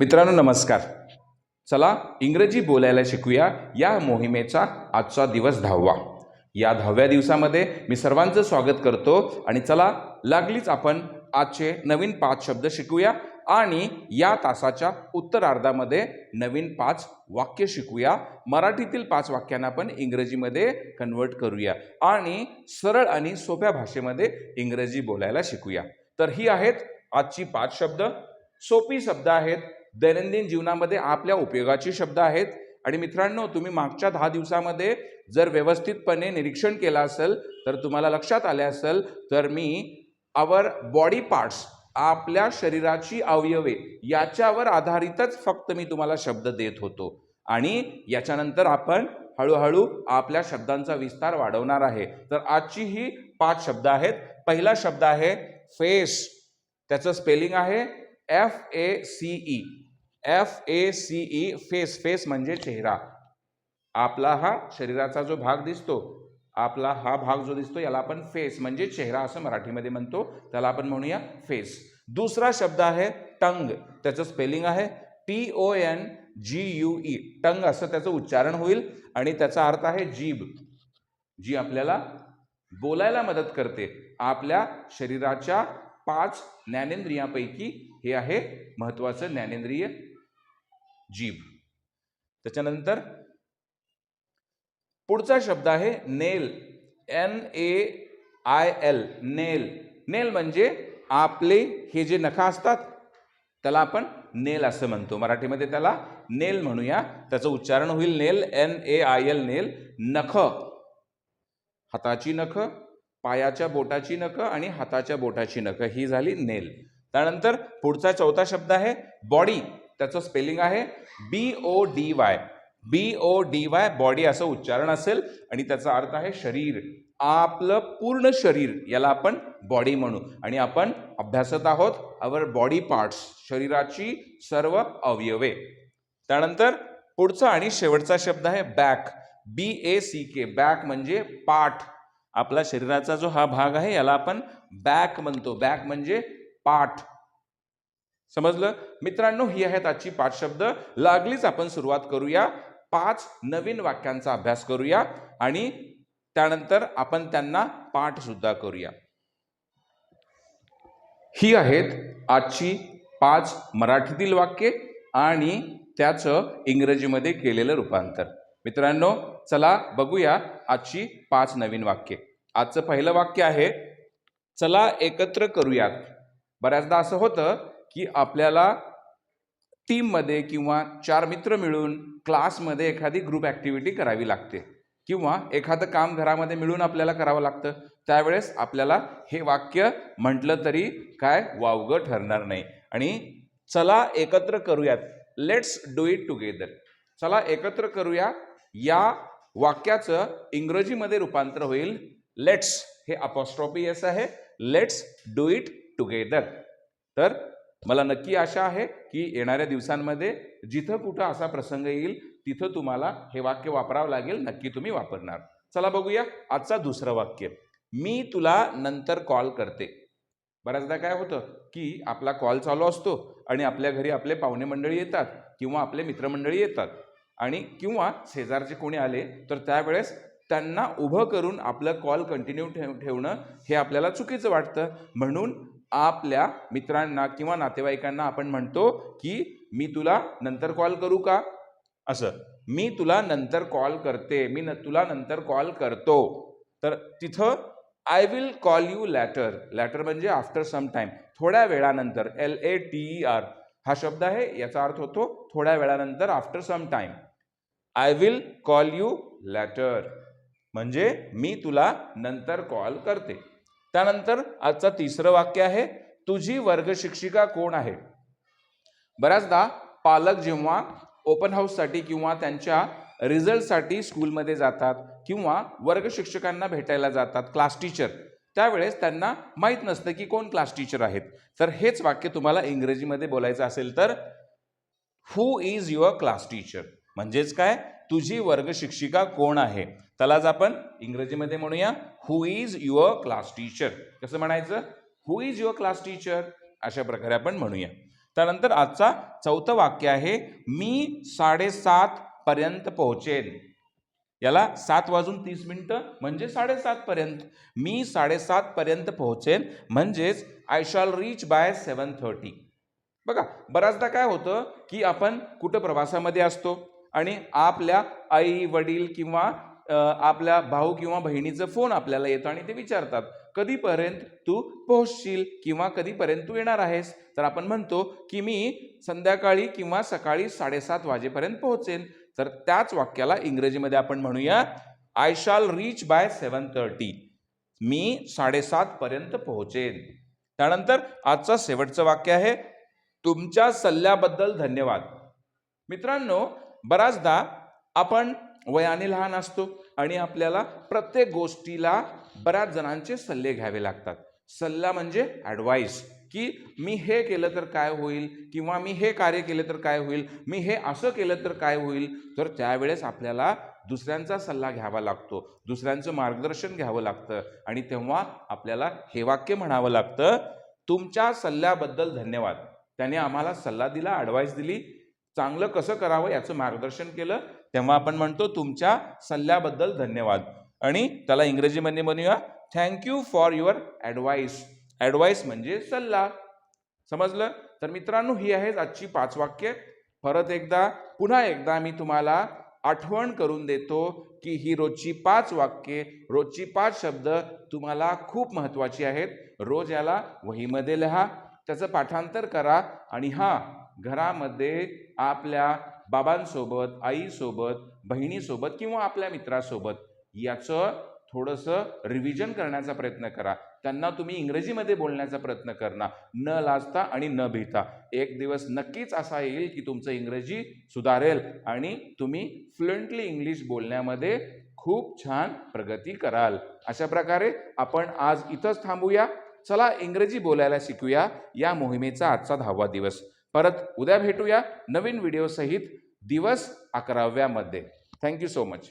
मित्रांनो नमस्कार. चला इंग्रजी बोलायला शिकूया या मोहिमेचा आजचा दिवस दहावा या दहाव्या दिवसामध्ये मी सर्वांचं स्वागत करतो आणि चला लागलीच आपण आजचे नवीन पाच शब्द शिकूया आणि या तासाच्या उत्तरार्धामध्ये नवीन पाच वाक्य शिकूया. मराठीतील पाच वाक्यांना आपण इंग्रजीमध्ये कन्वर्ट करूया आणि सरळ आणि सोप्या भाषेमध्ये इंग्रजी बोलायला शिकूया. तर ही आहेत आजची पाच शब्द. सोपी शब्द आहेत दैनंदिन जीवनामध्ये आपल्या उपयोगाची शब्द आहेत. आणि मित्रांनो तुम्ही मागच्या दहा दिवसामध्ये जर व्यवस्थितपणे निरीक्षण केलं असेल तर तुम्हाला लक्षात आले असेल तर मी आवर बॉडी पार्ट्स आपल्या शरीराची अवयवे याच्यावर आधारितच फक्त मी तुम्हाला शब्द देत होतो. आणि याच्यानंतर आपण हळूहळू आपल्या शब्दांचा विस्तार वाढवणार आहे. तर आजची ही पाच शब्द आहेत. पहिला शब्द आहे फेस त्याचं स्पेलिंग आहे F A C E F A C E face face म्हणजे चेहरा. आपला हा शरीराचा जो भाग दिसतो आपला हा भाग जो दिसतो याला आपण फेस म्हणजे चेहरा असं मराठीमध्ये म्हणतो. त्याला आपण म्हणूया फेस दुसरा शब्द आहे टंग. त्याचं स्पेलिंग आहे T O N G U E tongue असं त्याचं उच्चारण होईल आणि त्याचा अर्थ आहे जीभ जी आपल्याला बोलायला मदत करते. आपल्या शरीराच्या पाच ज्ञानेंद्रियापैकी हे आहे महत्त्वाचं ज्ञानेंद्रिय जीभ त्याच्यानंतर पुढचा शब्द आहे nail. N A I L nail. Nail म्हणजे आपले हे जे नखा असतात त्याला आपण नेल असं म्हणतो. मराठीमध्ये त्याला नेल म्हणूया. त्याचं उच्चारण होईल nail N A I L nail. नख. हाताची नख पायाच्या बोटाची नख आणि हाताच्या बोटाची नख. ही झाली नेल. त्यानंतर पुढचा चौथा शब्द आहे बॉडी. त्याचं स्पेलिंग आहे B O D Y B O D Y body असं उच्चारण असेल आणि त्याचा अर्थ आहे शरीर. आपलं पूर्ण शरीर याला आपण बॉडी म्हणू. आणि आपण अभ्यासत आहोत अवर बॉडी पार्ट्स शरीराची सर्व अवयवे. त्यानंतर पुढचा आणि शेवटचा शब्द आहे back B A C K back म्हणजे पाठ. आपला शरीराचा जो हा भाग आहे याला आपण बॅक म्हणतो. बॅक म्हणजे पाठ. समजलं? मित्रांनो ही आहेत आजची पाच शब्द. लागलीच आपण सुरुवात करूया. पाच नवीन वाक्यांचा अभ्यास करूया आणि त्यानंतर आपण त्यांना पाठ सुद्धा करूया. ही आहेत आजची पाच मराठीतील वाक्ये आणि त्याचं इंग्रजीमध्ये केलेलं रूपांतर. मित्रांनो चला बघूया आजची पाच नवीन वाक्ये. आजचं पहिलं वाक्य आहे चला एकत्र करूयात. बऱ्याचदा असं होतं की आपल्याला टीममध्ये किंवा चार मित्र मिळून क्लासमध्ये एखादी ग्रुप ॲक्टिव्हिटी करावी लागते. किंवा एखादं काम घरामध्ये मिळून आपल्याला करावं लागतं. त्यावेळेस आपल्याला हे वाक्य म्हटलं तरी काय वावगं ठरणार नाही. आणि चला एकत्र करूयात. लेट्स डू इट टुगेदर चला एकत्र करूया. या वाक्याचं इंग्रजीमध्ये रूपांतर होईल. लेट्स हे अपॉस्ट्रॉपी एस आहे. लेट्स डू इट टुगेदर तर मला नक्की आशा आहे की येणाऱ्या दिवसांमध्ये जिथं कुठं असा प्रसंग येईल तिथं तुम्हाला हे वाक्य वापरावं लागेल नक्की तुम्ही वापरणार. चला बघूया आजचा दुसरं वाक्य. मी तुला नंतर कॉल करते. बऱ्याचदा काय होतं की आपला कॉल चालू असतो आणि आपल्या घरी आपले पाहुणे मंडळी येतात किंवा आपले मित्रमंडळी येतात आणि किंवा शेजारचे कोणी आले तर त्यावेळेस त्यांना उभं करून आपलं कॉल कंटिन्यू ठेव ठेवणं हे आपल्याला चुकीचं वाटतं. म्हणून आपल्या मित्रांना किंवा नातेवाईकांना आपण म्हणतो की मी तुला नंतर कॉल करू का? असं. मी तुला नंतर कॉल करते. मी न तुला नंतर कॉल करतो. तर तिथं I will call you later later म्हणजे आफ्टर सम टाईम थोड्या वेळानंतर. L A T E R हा शब्द आहे याचा अर्थ होतो थोड्या वेळानंतर after some time I will call you later म्हणजे मी तुला नंतर कॉल करते. त्यानंतर आजचं तिसरं वाक्य आहे तुझी वर्गशिक्षिका कोण आहे? बऱ्याचदा पालक जेव्हा ओपन हाऊससाठी किंवा त्यांच्या रिझल्टसाठी स्कूलमध्ये जातात किंवा वर्ग शिक्षकांना भेटायला जातात क्लास टीचर त्यावेळेस त्यांना माहीत नसतं की कोण क्लास टीचर आहेत. तर हेच वाक्य तुम्हाला इंग्रजीमध्ये बोलायचं असेल तर who is your class teacher म्हणजेच काय? तुझी वर्ग शिक्षिका कोण आहे? त्यालाच आपण इंग्रजीमध्ये म्हणूया who is your class teacher कसं म्हणायचं? Who is your class teacher अशा प्रकारे आपण म्हणूया. त्यानंतर आजचा चौथं वाक्य आहे मी साडेसात पर्यंत पोहोचेन. याला सात वाजून तीस मिनटं म्हणजे साडेसात पर्यंत. मी साडेसात पर्यंत पोहोचेन म्हणजेच I shall reach by seven thirty बघा बऱ्याचदा काय होतं की आपण कुठं प्रवासामध्ये असतो? आणि आपल्या आई वडील किंवा आपल्या भाऊ किंवा बहिणीचं फोन आपल्याला येतो आणि ते विचारतात कधीपर्यंत तू पोहोचशील किंवा कधीपर्यंत तू येणार आहेस? तर आपण म्हणतो की मी संध्याकाळी किंवा सकाळी साडेसात वाजेपर्यंत पोहोचेन. तर त्याच वाक्याला इंग्रजीमध्ये आपण म्हणूया I shall reach by seven thirty मी साडेसात पर्यंत पोहोचेन. त्यानंतर आजचं शेवटचं वाक्य आहे तुमच्या सल्ल्याबद्दल धन्यवाद. मित्रांनो बऱ्याचदा आपण वयाने लहान असतो आणि आपल्याला प्रत्येक गोष्टीला बऱ्याच जणांचे सल्ले घ्यावे लागतात. सल्ला म्हणजे ॲडवाईस की मी हे केलं तर काय होईल किंवा मी हे कार्य केलं तर काय होईल मी हे असं केलं तर काय होईल तर त्यावेळेस आपल्याला दुसऱ्यांचा सल्ला घ्यावा लागतो. दुसऱ्यांचं मार्गदर्शन घ्यावं लागतं आणि तेव्हा आपल्याला हे वाक्य म्हणावं लागतं तुमच्या सल्ल्याबद्दल धन्यवाद. त्याने आम्हाला सल्ला दिला ॲडवाईस दिली चांगलं कसं करावं याचं मार्गदर्शन केलं. तेव्हा आपण म्हणतो तुमच्या सल्ल्याबद्दल धन्यवाद. आणि त्याला इंग्रजीमध्ये म्हणूया thank you for your advice advice म्हणजे सल्ला. समजलं? तर मित्रांनो ही आहेत आजची पाच वाक्ये. परत एकदा पुन्हा एकदा मी तुम्हाला आठवण करून देतो की ही रोजची पाच वाक्ये रोजची पाच शब्द तुम्हाला खूप महत्त्वाची आहेत. रोज याला वहीमध्ये लिहा त्याचं पाठांतर करा आणि हा घरामध्ये आपल्या बाबांसोबत आईसोबत बहिणीसोबत किंवा आपल्या मित्रासोबत याचं थोडंसं रिव्हिजन करण्याचा प्रयत्न करा. त्यांना तुम्ही इंग्रजीमध्ये बोलण्याचा प्रयत्न करा न लाजता आणि न भीता. एक दिवस नक्कीच असा येईल की तुमचं इंग्रजी सुधारेल आणि तुम्ही फ्लुएंटली इंग्लिश बोलण्यामध्ये खूप छान प्रगती कराल. अशा प्रकारे आपण आज इथंच थांबूया. चला इंग्रजी बोलायला शिकूया. या मोहिमेचा आजचा दहावा दिवस. परत उद्या भेटूया नवीन व्हिडिओसहित दिवस अकराव्यामध्ये. Thank you so much